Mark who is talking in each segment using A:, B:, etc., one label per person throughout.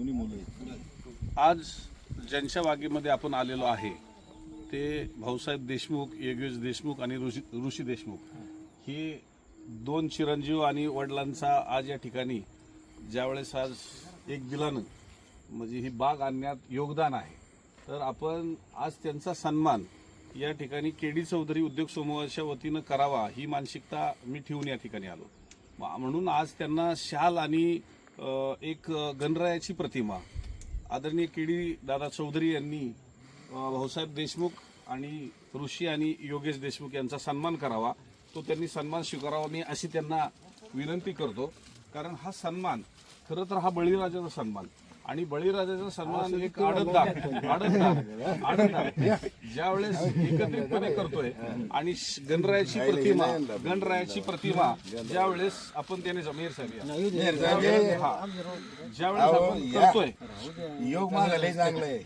A: दोन्ही मुलं आहेत.
B: आज ज्यांच्या बागेमध्ये आपण आलेलो आहे ते भाऊसाहेब देशमुख योगेश देशमुख आणि ऋषी ऋषी देशमुख. हे दोन चिरंजीव आणि वडिलांचा आज या ठिकाणी ज्यावेळेस आज एक दिलानं म्हणजे ही बाग आणण्यात योगदान आहे. तर आपण आज त्यांचा सन्मान या ठिकाणी केडी चौधरी उद्योग समूहाच्या वतीनं करावा ही मानसिकता मी ठेवून या ठिकाणी आलो. म्हणून आज त्यांना शाल आणि एक गणरायाची प्रतिमा. आदरणीय केडी दादा चौधरी यांनी भाऊसाहेब देशमुख आणि ऋषी आणि योगेश देशमुख यांचा सन्मान करावा. तो त्यांनी सन्मान स्वीकारावा. मी अशी त्यांना विनंती करतो. कारण हा सन्मान खरं तर हा बळीराजाचा सन्मान. आणि बळीराजाचा सन्मान एक आडतदार आडतदार आडतदार ज्यावेळेस एकत्रितपणे करतोय आणि गणरायाची प्रतिमा गणरायाची प्रतिमा ज्यावेळेस आपण त्याने समीर साहेब. ज्यावेळेस आपण करतोय.
A: योग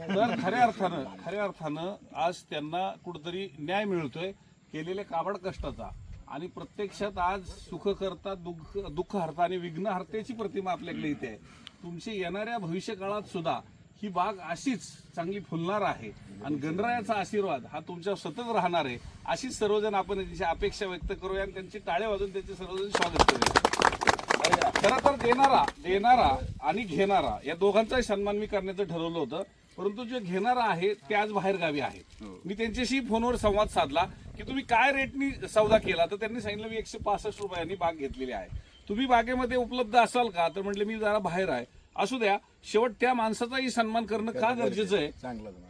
B: तर खऱ्या अर्थानं खऱ्या अर्थानं आज त्यांना कुठंतरी न्याय मिळतोय केलेल्या काबड कष्टाचा. आणि प्रत्यक्षात आज सुख करता दुःख दुःख हरता आणि विघ्न हरतेची प्रतिमा आपल्याकडे इथे आहे. तुमची येणाऱ्या भविष्य काळात सुद्धा ही बाग अशीच चांगली फुलणार आहे. आणि गणरायाचा आशीर्वाद हा तुमच्या सतत राहणार आहे. अशीच सर्वजण आपण याची अपेक्षा व्यक्त करूया आणि त्यांची टाळे वाजून त्यांचे सर्वजण स्वागत करूया. खरं तर देणारा देणारा आणि घेणारा या दोघांचाही सन्मान मी करण्याचं ठरवलं होतं. परंतु जे घेणारा आहे ते आज बाहेर गावी आहे. मी त्यांच्याशी फोनवर संवाद साधला. की तुम्ही काय रेटनी सौदा केला? तर त्यांनी सांगितलं मी एकशे पासष्ट रुपयांनी बाग घेतलेली आहे. तुम्ही बागेमध्ये उपलब्ध असाल का? तर म्हटलं मी जरा बाहेर आहे. असू द्या शेवट त्या माणसाचाही सन्मान करणं का गरजेचं आहे?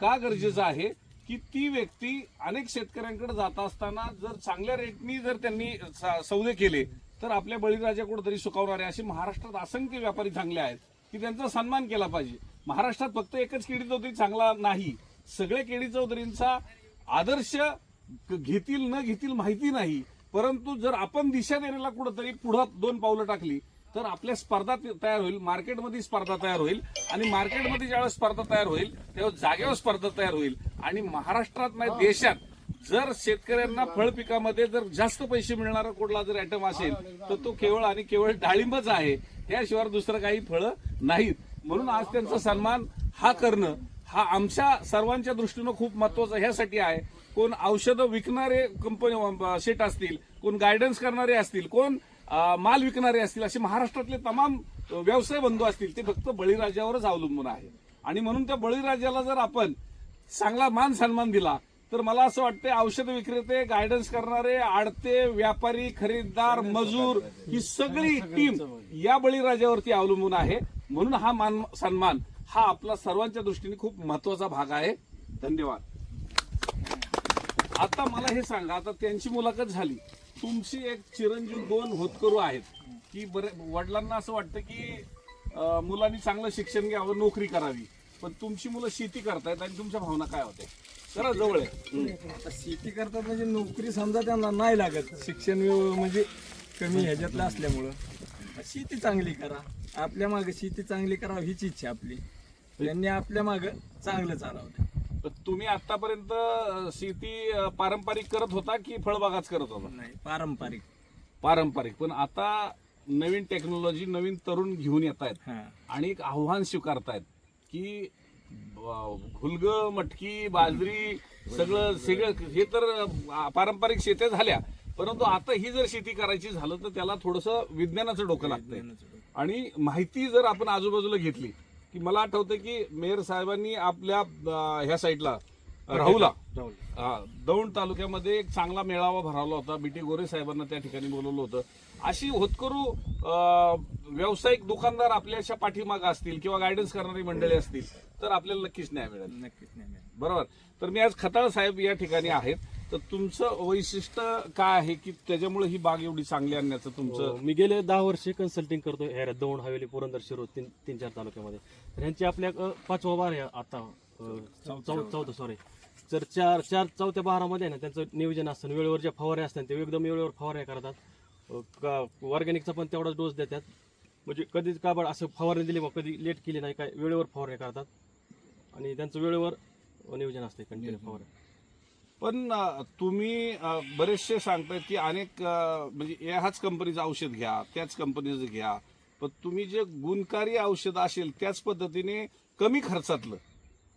B: का गरजेचं आहे की ती व्यक्ती अनेक शेतकऱ्यांकडे जात असताना जर चांगल्या रेटनी जर त्यांनी सौदे केले तर आपल्या बळीराजा कुठेतरी सुकावणारे असे महाराष्ट्रात असंख्य व्यापारी चांगले आहेत की त्यांचा सन्मान केला पाहिजे. महाराष्ट्रात फक्त एकच केडी चौधरी चांगला नाही. सगळे केडी चौधरींचा आदर्श घेतील न घेतील माहिती नाही. परंतु जर आपण दिशा देण्याला कुठंतरी पुढं दोन पावलं टाकली तर आपल्या स्पर्धा तयार होईल. मार्केटमध्ये स्पर्धा तयार होईल. आणि मार्केटमध्ये ज्यावेळेस स्पर्धा तयार होईल तेव्हा जागेवर स्पर्धा तयार होईल. आणि महाराष्ट्रात नाही देशात जर शेतकऱ्यांना फळ पिकामध्ये जर जास्त पैसे मिळणारा कुठला जर आयटम असेल तर तो केवळ आणि केवळ डाळिंबच आहे. त्याशिवाय दुसरं काही फळं नाहीत. म्हणून आज त्यांचा सन्मान हा करणं हा आमच्या सर्वांच्या दृष्टीनं खूप महत्त्वाचा ह्यासाठी आहे. कोण औषधं विकणारे कंपनी सेट असतील कोण गायडन्स करणारे असतील कोण माल विकणारे असतील असे महाराष्ट्रातले तमाम व्यवसाय बंधू असतील ते फक्त बळीराजावरच अवलंबून आहे. आणि म्हणून त्या बळीराजाला जर आपण चांगला मान सन्मान दिला तर मला असं वाटतं औषध विक्रेते गायडन्स करणारे आडते व्यापारी खरेदीदार मजूर ही सगळी टीम या बळीराजावरती अवलंबून आहे. म्हणून हा मान सन्मान हा आपला सर्वांच्या दृष्टीने खूप महत्त्वाचा भाग आहे. धन्यवाद. आता मला हे सांगा आता त्यांची मुलाखत झाली. तुमची एक चिरंजीव दोन होतकरू आहेत. की बरे वडिलांना असं वाटतं की अं, मुलांनी चांगलं शिक्षण घ्यावं नोकरी करावी. पण तुमची मुलं शेती करतायत आणि तुमच्या भावना काय होत्या? जरा जवळ आहे
C: आता शेती करतात म्हणजे नोकरी समजा त्यांना नाही लागत. शिक्षण व्यव- म्हणजे कमी ह्याच्यातलं असल्यामुळं. शेती चांगली करा. आपल्या मागे शेती चांगली करा हीच इच्छा आपली. त्यांनी आपल्या मागे चांगलं
B: चालवलं. तुम्ही आतापर्यंत शेती पारंपरिक करत होता की फळबागाच करत होता?
C: नाही पारंपरिक.
B: पारंपरिक. पण आता नवीन टेक्नॉलॉजी नवीन तरुण घेऊन येत आहेत
C: हा.
B: आणि एक आव्हान स्वीकारतायत की हुलग मटकी बाजरी सगळं सगळं हे तर अं, पारंपरिक शेत्या झाल्या. परंतु आता ही जर शेती करायची झालं तर त्याला थोडस विज्ञानाचं डोकं लागतंय. आणि माहिती जर आपण आजूबाजूला घेतली की मला आठवतं की मेयर साहेबांनी आपल्या अं, ह्या साईडला राहुला हा, दौंड तालुक्यामध्ये एक चांगला मेळावा भरवला होता. बीटी गोरे साहेबांना त्या ठिकाणी बोलवलं होतं. अशी होतकरू अं, व्यावसायिक दुकानदार आपल्याच्या पाठीमागं असतील किंवा गायडन्स करणारी मंडळी असतील तर आपल्याला नक्कीच न्याय मिळेल.
C: नक्कीच नाही मिळालं.
B: बरोबर? तर मी आज खताळ साहेब या ठिकाणी आहेत. तर तुमचं वैशिष्ट्य काय आहे की त्याच्यामुळे ही बाग एवढी चांगली आणण्याचं तुमचं
D: मी गेले दहा वर्षे कन्सल्टिंग करतो ह्या दौंड हवेली पुरंदर शिरोळ तीन तीन चार तालुक्यामध्ये. तर ह्यांची आपल्या अ, पाचवा बार आहे आता अ, चौ चौथं. सॉरी तर चार चार चौथ्या बारामध्ये आहे ना त्यांचं नियोजन असतं. वेळेवर ज्या फवारे असतात ते एकदम वेळेवर फवारे करतात. ऑर्गॅनिकचा पण तेवढाच डोस देतात. म्हणजे कधीच काबड असं फवारणी दिली मग कधी लेट केली नाही काय वेळेवर फवारणी करतात. आणि त्यांचं वेळेवर नियोजन असते कंटिन्यू फवारे
B: पण अं, तुम्ही अं, बरेचसे सांगतायत की अनेक अं, म्हणजे ह्याच कंपनीचं औषध घ्या त्याच कंपनीचं घ्या पण तुम्ही जे गुणकारी औषध असेल त्याच पद्धतीने कमी खर्चातलं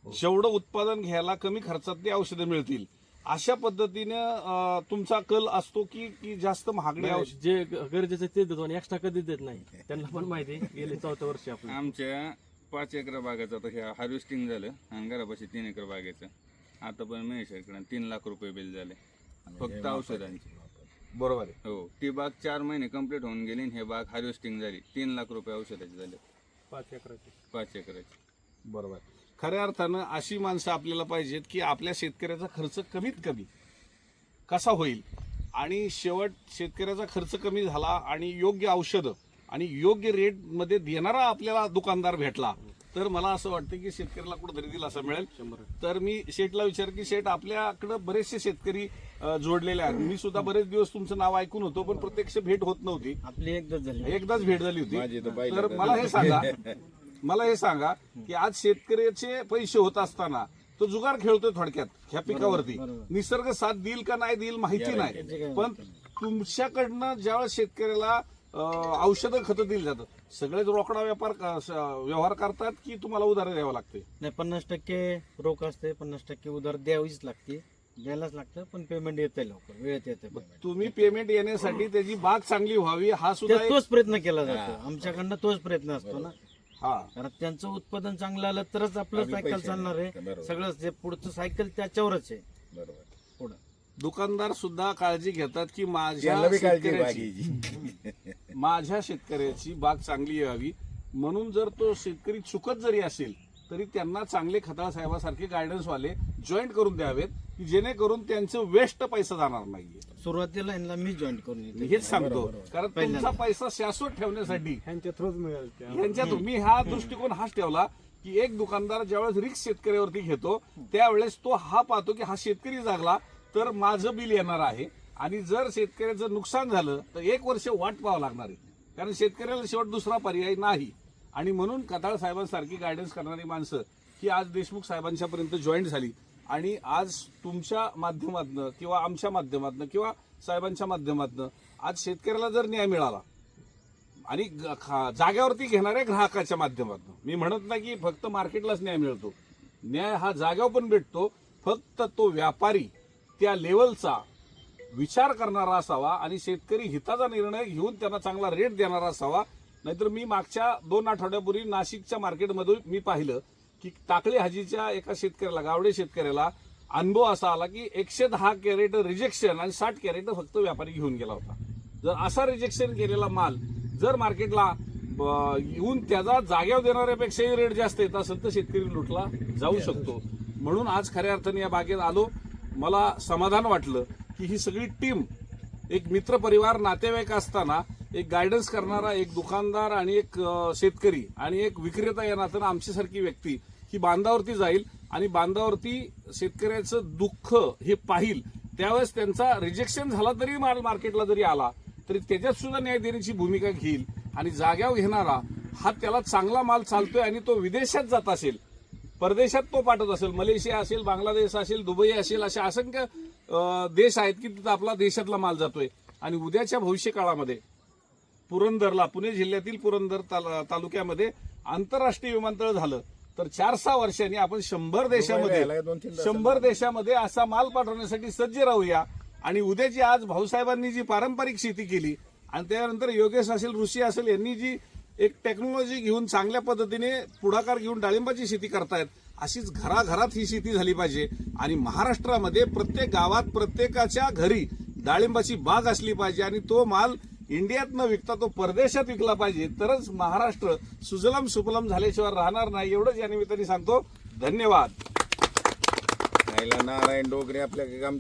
B: जेवढं उत्पादन घ्यायला कमी खर्चातली औषधं मिळतील अशा पद्धतीनं अं, तुमचा कल असतो की की जास्त महागडी औषध?
D: जे गरजेचं ते देतो आणि एक्स्ट्रा कधीच देत नाही. त्यांना पण माहिती आहे, गेले चौथ्या वर्षी आपलं.
E: आमच्या पाच एकर बागाचं आता ह्या हार्वेस्टिंग झालं आणि घरापाशी तीन एकर बागेचं. आता पण महेशाकडे तीन लाख रुपये बिल झाले. फक्त औषधांची.
B: बरोबर आहे.
E: हो ती बाग चार महिने कंप्लीट होऊन गेली आणि हे बाग हार्वेस्टिंग झाली. तीन लाख रुपये औषधाचे झाले.
D: पाच एकराची.
E: पाच एकराची.
B: बरोबर खऱ्या अर्थानं अशी माणसं आपल्याला पाहिजेत की आपल्या शेतकऱ्याचा खर्च कमीत कमी कसा होईल? आणि शेवट शेतकऱ्याचा खर्च कमी झाला आणि योग्य औषधं आणि योग्य रेटमध्ये देणारा आपल्याला दुकानदार भेटला तर मला असं वाटतं की शेतकऱ्याला कुठेतरी दिलासा मिळेल. तर मी शेठला विचार की शेठ आपल्याकडं बरेचसे शेतकरी जोडलेले आहेत. मी सुद्धा बरेच दिवस तुमचं नाव ऐकून होतो पण प्रत्यक्ष भेट होत नव्हती.
F: आपली एकदाच झाली.
B: एकदाच भेट झाली होती.
A: तर
B: मला हे सांगा मला हे सांगा की आज शेतकऱ्याचे पैसे होत असताना तो जुगार खेळतोय थोडक्यात ह्या पिकावरती. निसर्ग साथ देईल का नाही देईल माहिती नाही. पण तुमच्याकडनं ज्यावेळेस शेतकऱ्याला औषधं खतं दिली जातात. सगळेच रोकडा व्यापार व्यवहार करतात की तुम्हाला उधार द्यावं लागते
F: नाही पन्नास टक्के रोख असते पन्नास टक्के उधार द्यावीच लागते द्यायलाच लागतं पण पेमेंट येते लवकर वेळेत येते.
B: तुम्ही पेमेंट येण्यासाठी त्याची बाग चांगली व्हावी हा सुद्धा
F: तोच प्रयत्न केला जातो. आमच्याकडनं तोच प्रयत्न असतो ना.
B: हा.
F: कारण त्यांचं उत्पादन चांगलं आलं तरच आपलं सायकल चालणार आहे. सगळं जे पुढचं सायकल त्याच्यावरच आहे.
A: बरोबर.
F: पुढं.
B: दुकानदार सुद्धा काळजी घेतात की माझ्या माझ्या शेतकऱ्याची बाग चांगली यावी. म्हणून जर तो शेतकरी चुकत जरी असेल तरी त्यांना चांगले खताळ साहेबासारखे गायडन्स वाले जॉईंट करून द्यावेत की जेणेकरून त्यांचं वेस्ट पैसा जाणार नाहीये.
F: सुरुवातीला यांना मी जॉईन करून येते
B: हेच सांगतो. कारण तुमचा पैसा शाश्वत ठेवण्यासाठी
C: ह्यांच्या थ्रूच मिळेल त्या.
B: यांच्यात मी हा दृष्टिकोन हाच ठेवला की एक दुकानदार ज्यावेळेस रिक्स शेतकऱ्यावरती घेतो त्यावेळेस तो हा पाहतो की हा शेतकरी जागला तर माझं बिल येणार आहे. आणि जर शेतकऱ्याचं नुकसान झालं तर एक वर्ष वाट पाहावं लागणार आहे. कारण शेतकऱ्याला शेवट दुसरा पर्याय नाही. आणि म्हणून कताळ साहेबांसारखी गायडन्स करणारी माणसं ही आज देशमुख साहेबांच्यापर्यंत जॉईंट झाली. आणि आज तुमच्या माध्यमातनं किंवा आमच्या माध्यमातनं किंवा साहेबांच्या माध्यमातनं आज शेतकऱ्याला जर न्याय मिळाला आणि ग- खा- जाग्यावरती घेणाऱ्या ग्राहकाच्या माध्यमातून. मी म्हणत नाही की फक्त मार्केटलाच न्याय मिळतो. न्याय हा जाग्यावर पण भेटतो. फक्त तो व्यापारी त्या लेवलचा विचार करणारा असावा आणि शेतकरी हिताचा निर्णय घेऊन त्यांना चांगला रेट देणारा असावा. नाहीतर मी मागच्या दोन आठवड्यापूर्वी नाशिकच्या मार्केटमधून मी पाहिलं की टाकळी हाजीच्या एका शेतकऱ्याला गावडे शेतकऱ्याला अनुभव असा आला की एकशे दहा कॅरेट रिजेक्शन आणि साठ कॅरेट फक्त व्यापारी घेऊन गेला होता. जर असा रिजेक्शन केलेला माल जर मार्केटला येऊन त्याचा जाग्यावर देणाऱ्यापेक्षाही रेट जास्त येत असेल तर शेतकरी लुटला जाऊ शकतो. म्हणून आज खऱ्या अर्थाने या बागेत आलो. मला समाधान वाटलं. की ही सगळी टीम एक मित्र परिवार नातेवाईक असताना एक गायडन्स करणारा एक दुकानदार आणि एक शेतकरी आणि एक विक्रेता या नात्यानं आमच्यासारखी व्यक्ती ही बांधावरती जाईल आणि बांधावरती शेतकऱ्याचं दुःख हे पाहिल त्यावेळेस त्यांचा रिजेक्शन झाला तरी माल मार्केटला जरी आला तरी त्याच्यात सुद्धा न्याय देण्याची भूमिका घेईल आणि जाग्यावर घेणारा हा त्याला चांगला माल चालतोय आणि तो विदेशात जात असेल परदेशात तो पाठवत असेल मलेशिया असेल बांगलादेश असेल दुबई असेल अशा असंख्य देश आहेत की तिथं आपला देशातला माल जातोय. आणि उद्याच्या भविष्य काळामध्ये पुरंदरला पुणे जिल्ह्यातील पुरंदर ताल- तालुक्यामध्ये आंतरराष्ट्रीय विमानतळ झालं तर चार सहा वर्षांनी आपण शंभर देशामध्ये शंभर देशामध्ये असा माल पाठवण्यासाठी सज्ज राहूया. आणि उद्याची आज भाऊसाहेबांनी जी पारंपरिक शेती केली आणि त्यानंतर योगेश असेल ऋषी असेल यांनी जी एक टेक्नॉलॉजी घेऊन चांगल्या पद्धतीने पुढाकार घेऊन डाळिंबाची शेती करतायत अशीच घराघरात ही शेती झाली पाहिजे. आणि महाराष्ट्रामध्ये प्रत्येक गावात प्रत्येकाच्या घरी डाळिंबाची बाग असली पाहिजे आणि तो माल इंडियात न विकता तो परदेशात विकला पाहिजे. तरच महाराष्ट्र सुजलम सुफलम झाल्याशिवाय राहणार नाही. एवढंच या निमित्ताने सांगतो. धन्यवाद.
A: नारायण डोगरे आपल्या काम